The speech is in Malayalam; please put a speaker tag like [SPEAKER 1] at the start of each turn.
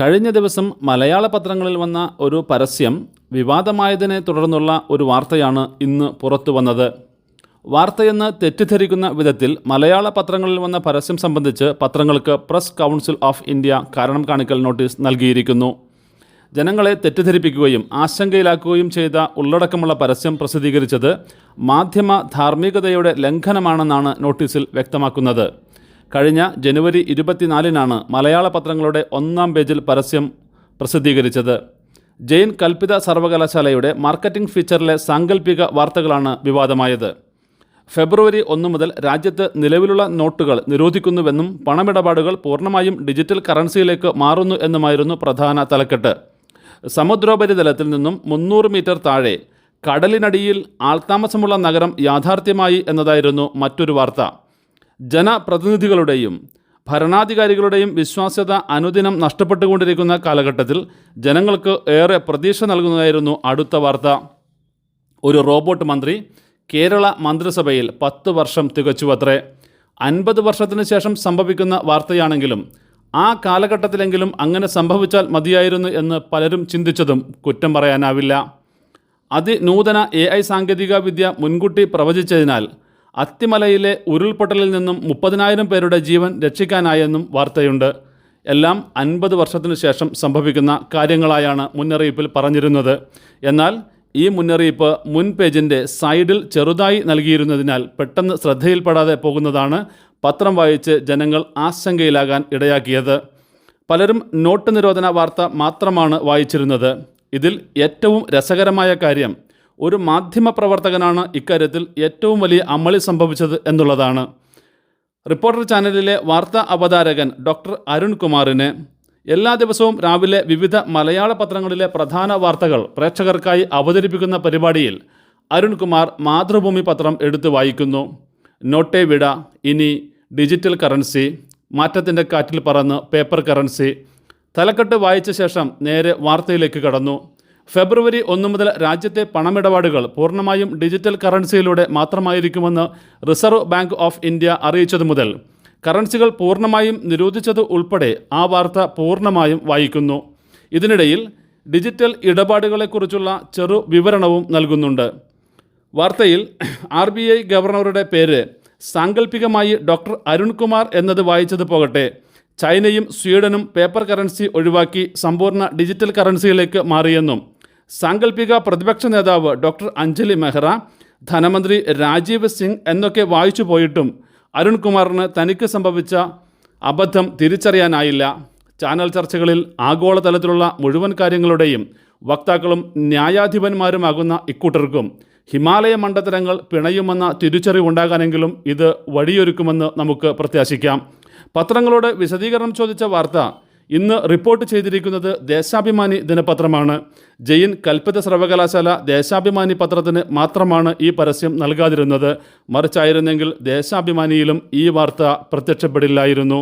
[SPEAKER 1] കഴിഞ്ഞ ദിവസം മലയാള പത്രങ്ങളിൽ വന്ന ഒരു പരസ്യം വിവാദമായതിനെ തുടർന്നുള്ള ഒരു വാർത്തയാണ് ഇന്ന് പുറത്തു വന്നത്. വാർത്തയെന്ന് തെറ്റിദ്ധരിക്കുന്ന വിധത്തിൽ മലയാള പത്രങ്ങളിൽ വന്ന പരസ്യം സംബന്ധിച്ച് പത്രങ്ങൾക്ക് പ്രസ് കൗൺസിൽ ഓഫ് ഇന്ത്യ കാരണം കാണിക്കൽ നോട്ടീസ് നൽകിയിരിക്കുന്നു. ജനങ്ങളെ തെറ്റിദ്ധരിപ്പിക്കുകയും ആശങ്കയിലാക്കുകയും ചെയ്ത ഉള്ളടക്കമുള്ള പരസ്യം പ്രസിദ്ധീകരിച്ചത് മാധ്യമ ധാർമ്മികതയുടെ ലംഘനമാണെന്നാണ് നോട്ടീസിൽ വ്യക്തമാക്കുന്നത്. കഴിഞ്ഞ ജനുവരി ഇരുപത്തിനാലിനാണ് മലയാള പത്രങ്ങളുടെ ഒന്നാം പേജിൽ പരസ്യം പ്രസിദ്ധീകരിച്ചത്. ജെയിൻ കൽപ്പിത സർവകലാശാലയുടെ മാർക്കറ്റിംഗ് ഫീച്ചറിലെ സാങ്കല്പിക വാർത്തകളാണ് വിവാദമായത്. ഫെബ്രുവരി ഒന്ന് മുതൽ രാജ്യത്ത് നിലവിലുള്ള നോട്ടുകൾ നിരോധിക്കുന്നുവെന്നും പണമിടപാടുകൾ പൂർണമായും ഡിജിറ്റൽ കറൻസിയിലേക്ക് മാറുന്നു എന്നുമായിരുന്നു പ്രധാന തലക്കെട്ട്. സമുദ്രോപരിതലത്തിൽ നിന്നും മുന്നൂറ് മീറ്റർ താഴെ കടലിനടിയിൽ ആൾത്താമസമുള്ള നഗരം യാഥാർത്ഥ്യമായി എന്നതായിരുന്നു മറ്റൊരു വാർത്ത. ജനപ്രതിനിധികളുടെയും ഭരണാധികാരികളുടെയും വിശ്വാസ്യത അനുദിനം നഷ്ടപ്പെട്ടുകൊണ്ടിരിക്കുന്ന കാലഘട്ടത്തിൽ ജനങ്ങൾക്ക് ഏറെ പ്രതീക്ഷ നൽകുന്നതായിരുന്നു അടുത്ത വാർത്ത. ഒരു റോബോട്ട് മന്ത്രി കേരള മന്ത്രിസഭയിൽ പത്ത് വർഷം തികച്ചുവത്രേ. അൻപത് വർഷത്തിന് ശേഷം സംഭവിക്കുന്ന വാർത്തയാണെങ്കിലും ആ കാലഘട്ടത്തിലെങ്കിലും അങ്ങനെ സംഭവിച്ചാൽ മതിയായിരുന്നു എന്ന് പലരും ചിന്തിച്ചതും കുറ്റം പറയാനാവില്ല. അതിനൂതന എ ഐ സാങ്കേതിക വിദ്യ മുൻകൂട്ടി പ്രവചിച്ചതിനാൽ അത്തിമലയിലെ ഉരുൾപൊട്ടലിൽ നിന്നും മുപ്പതിനായിരം പേരുടെ ജീവൻ രക്ഷിക്കാനായെന്നും വാർത്തയുണ്ട്. എല്ലാം അൻപത് വർഷത്തിനു ശേഷം സംഭവിക്കുന്ന കാര്യങ്ങളായാണ് മുന്നറിയിപ്പിൽ പറഞ്ഞിരുന്നത്. എന്നാൽ ഈ മുന്നറിയിപ്പ് മുൻ പേജിന്റെ സൈഡിൽ ചെറുതായി നൽകിയിരുന്നതിനാൽ പെട്ടെന്ന് ശ്രദ്ധയിൽപ്പെടാതെ പോകുന്നതാണ് പത്രം വായിച്ച് ജനങ്ങൾ ആശങ്കയിലാകാൻ ഇടയാക്കിയത്. പലരും നോട്ട് നിരോധന വാർത്ത മാത്രമാണ് വായിച്ചിരുന്നത്. ഇതിൽ ഏറ്റവും രസകരമായ കാര്യം ഒരു മാധ്യമപ്രവർത്തകനാണ് ഇക്കാര്യത്തിൽ ഏറ്റവും വലിയ അമളി സംഭവിച്ചത് എന്നുള്ളതാണ്. റിപ്പോർട്ടർ ചാനലിലെ വാർത്താ അവതാരകൻ ഡോക്ടർ അരുൺ കുമാറിന് എല്ലാ ദിവസവും രാവിലെ വിവിധ മലയാള പത്രങ്ങളിലെ പ്രധാന വാർത്തകൾ പ്രേക്ഷകർക്കായി അവതരിപ്പിക്കുന്ന പരിപാടിയിൽ അരുൺകുമാർ മാതൃഭൂമി പത്രം എടുത്തു വായിക്കുന്നു. നോട്ടേ വിട ഇനി ഡിജിറ്റൽ കറൻസി മാറ്റത്തിന്റെ കാറ്റിൽ പറന്ന് പേപ്പർ കറൻസി. തലക്കെട്ട് വായിച്ച ശേഷം നേരെ വാർത്തയിലേക്ക് കടന്നു. ഫെബ്രുവരി ഒന്ന് മുതൽ രാജ്യത്തെ പണമിടപാടുകൾ പൂർണമായും ഡിജിറ്റൽ കറൻസിയിലൂടെ മാത്രമായിരിക്കുമെന്ന് റിസർവ് ബാങ്ക് ഓഫ് ഇന്ത്യ അറിയിച്ചതു മുതൽ. കറൻസികൾ പൂർണമായും നിരോധിച്ചത് ഉൾപ്പെടെ ആ വാർത്ത പൂർണമായും വായിക്കുന്നു. ഇതിനിടയിൽ ഡിജിറ്റൽ ഇടപാടുകളെക്കുറിച്ചുള്ള ചെറു വിവരണവും നൽകുന്നുണ്ട്. വാർത്തയിൽ ആർ ബി ഐ ഗവർണറുടെ പേര് സാങ്കല്പികമായി ഡോക്ടർ അരുൺകുമാർ എന്നത് വായിച്ചത് പോകട്ടെ. ചൈനയും സ്വീഡനും പേപ്പർ കറൻസി ഒഴിവാക്കി സമ്പൂർണ ഡിജിറ്റൽ കറൻസിയിലേക്ക് മാറിയെന്നും സാങ്കല്പിക പ്രതിപക്ഷ നേതാവ് ഡോക്ടർ അഞ്ജലി മെഹ്റ ധനമന്ത്രി രാജീവ് സിംഗ് എന്നൊക്കെ വായിച്ചു പോയിട്ടും അരുൺകുമാറിന് തനിക്ക് സംഭവിച്ച അബദ്ധം തിരിച്ചറിയാനായില്ല. ചാനൽ ചർച്ചകളിൽ ആഗോളതലത്തിലുള്ള മുഴുവൻ കാര്യങ്ങളുടെയും വക്താക്കളും ന്യായാധിപന്മാരുമാകുന്ന ഇക്കൂട്ടർക്കും ഹിമാലയ മണ്ഡലങ്ങൾ പിണയുമെന്ന തിരിച്ചറിവുണ്ടാകാനെങ്കിലും ഇത് വഴിയൊരുക്കുമെന്ന് നമുക്ക് പ്രത്യാശിക്കാം. പത്രങ്ങളോട് വിശദീകരണം ചോദിച്ച വാർത്ത ഇന്ന് റിപ്പോർട്ട് ചെയ്തിരിക്കുന്നത് ദേശാഭിമാനി ദിനപത്രമാണ്. ജയിൻ കൽപ്പിത സർവകലാശാല ദേശാഭിമാനി പത്രത്തിന് മാത്രമാണ് ഈ പരസ്യം നൽകാതിരുന്നത്. മറിച്ചായിരുന്നെങ്കിൽ ദേശാഭിമാനിയിലും ഈ വാർത്ത പ്രത്യക്ഷപ്പെടില്ലായിരുന്നു.